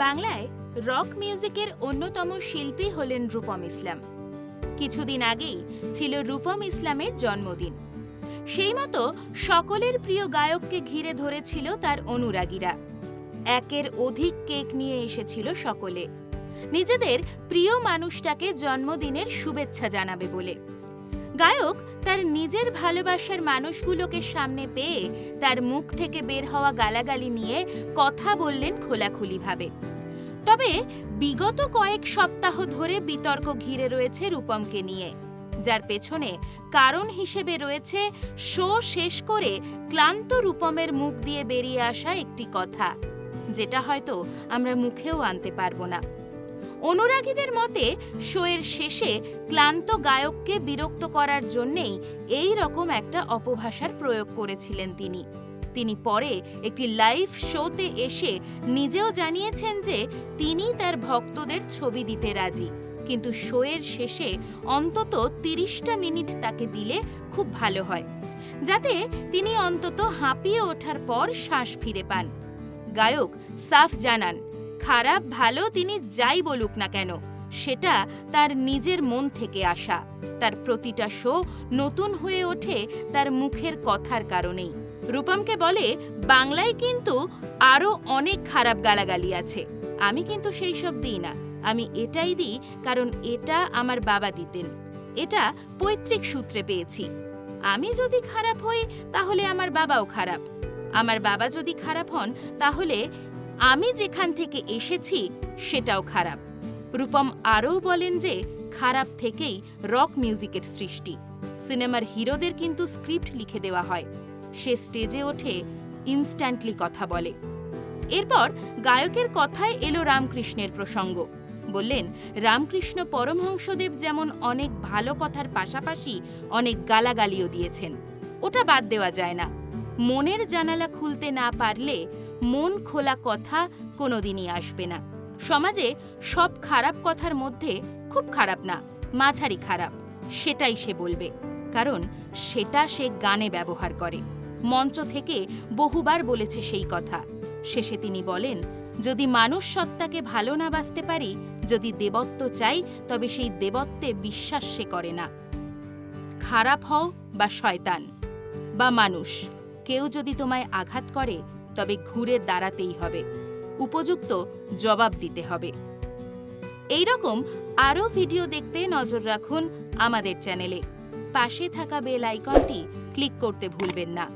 বাংলায় রক মিউজিকের অন্যতম শিল্পী হলেন রূপম ইসলাম। কিছুদিন আগেই ছিল রূপম ইসলামের জন্মদিন। সেই মতো সকলের প্রিয় গায়ককে ঘিরে ধরেছিল তার অনুরাগীরা। একের অধিক কেক নিয়ে এসেছিল সকলে। নিজেদের প্রিয় মানুষটাকে জন্মদিনের শুভেচ্ছা জানাবে বলে। গায়ক তার নিজের ভালোবাসার মানুষগুলোকে সামনে পেয়ে তার মুখ থেকে বের হওয়া গালাগালি নিয়ে কথা বললেন খোলাখুলিভাবে। তবে বিগত কয়েক সপ্তাহ ধরে বিতর্ক ঘিরে রয়েছে রূপমকে নিয়ে, যার পেছনে কারণ হিসেবে রয়েছে শো শেষ করে ক্লান্ত রূপমের মুখ দিয়ে বেরিয়ে আসা একটি কথা, যেটা হয়তো আমরা মুখেও আনতে পারব না। অনুরাগীদের মতে, শোয়ের শেষে ক্লান্ত গায়ককে বিরক্ত করার জন্যেই এই রকম একটা অপভাষার প্রয়োগ করেছিলেন তিনি। তিনি পরে একটি লাইভ শোতে এসে নিজেও জানিয়েছেন যে তিনি তার ভক্তদের ছবি দিতে রাজি। কিন্তু শোয়ের শেষে অন্তত তিরিশটা মিনিট তাকে দিলে খুব ভালো হয়, যাতে তিনি অন্তত হাঁপিয়ে ওঠার পর শ্বাস ফিরে পান। গায়ক সাফ জানান খারাপ, ভালো তিনি যাই বলুক না কেন, সেটা তার নিজের মন থেকে আসা। তার প্রতিটা শো নতুন হয়ে ওঠে তার মুখের কথার কারণেই। রূপমকে বলে, বাংলায় কিন্তু আরও অনেক খারাপ গালাগালি আছে। আমি কিন্তু সেই সব দিই না। আমি এটাই দিই কারণ এটা আমার বাবা দিতেন। এটা পৈতৃক সূত্রে পেয়েছি। আমি যদি খারাপ হই তাহলে আমার বাবাও খারাপ। আমার বাবা যদি খারাপ হন তাহলে আমি যেখান থেকে এসেছি, সেটাও খারাপ। রূপম আরও বলেন যে, খারাপ থেকেই রক মিউজিকের সৃষ্টি। সিনেমার হিরোদের কিন্তু স্ক্রিপ্ট লিখে দেওয়া হয়। সে স্টেজে ওঠে, ইনস্ট্যান্টলি কথা বলে। এরপর গায়কের কথায় এলো রামকৃষ্ণের প্রসঙ্গ। বললেন, রামকৃষ্ণ পরমহংসদেব যেমন অনেক ভালো কথার পাশাপাশি অনেক গালাগালিও দিয়েছেন। ওটা বাদ দেওয়া যায় না। মনের জানালা খুলতে না পারলে মন খোলা কথা কোনোদিনই আসবে না। সমাজে সব খারাপ কথার মধ্যে খুব খারাপ না, মাঝারি খারাপ, সেটাই সে বলবে। কারণ সেটা সে গানে ব্যবহার করে। মঞ্চ থেকে বহুবার বলেছে সেই কথা। শেষে তিনি বলেন, যদি মানুষ সত্তাকে ভালো না বাসতে পারি, যদি দেবত্ব চাই, তবে সেই দেবত্বে বিশ্বাস সে করে না। খারাপ হও বা শয়তান, বা মানুষ, কেউ যদি তোমায় আঘাত করে তবে ঘুরে দাঁড়াতেই হবে। উপযুক্ত জবাব দিতে হবে। এই রকম আরও ভিডিও দেখতে নজর রাখুন আমাদের চ্যানেলে। পাশে থাকা বেল আইকনটি ক্লিক করতে ভুলবেন না।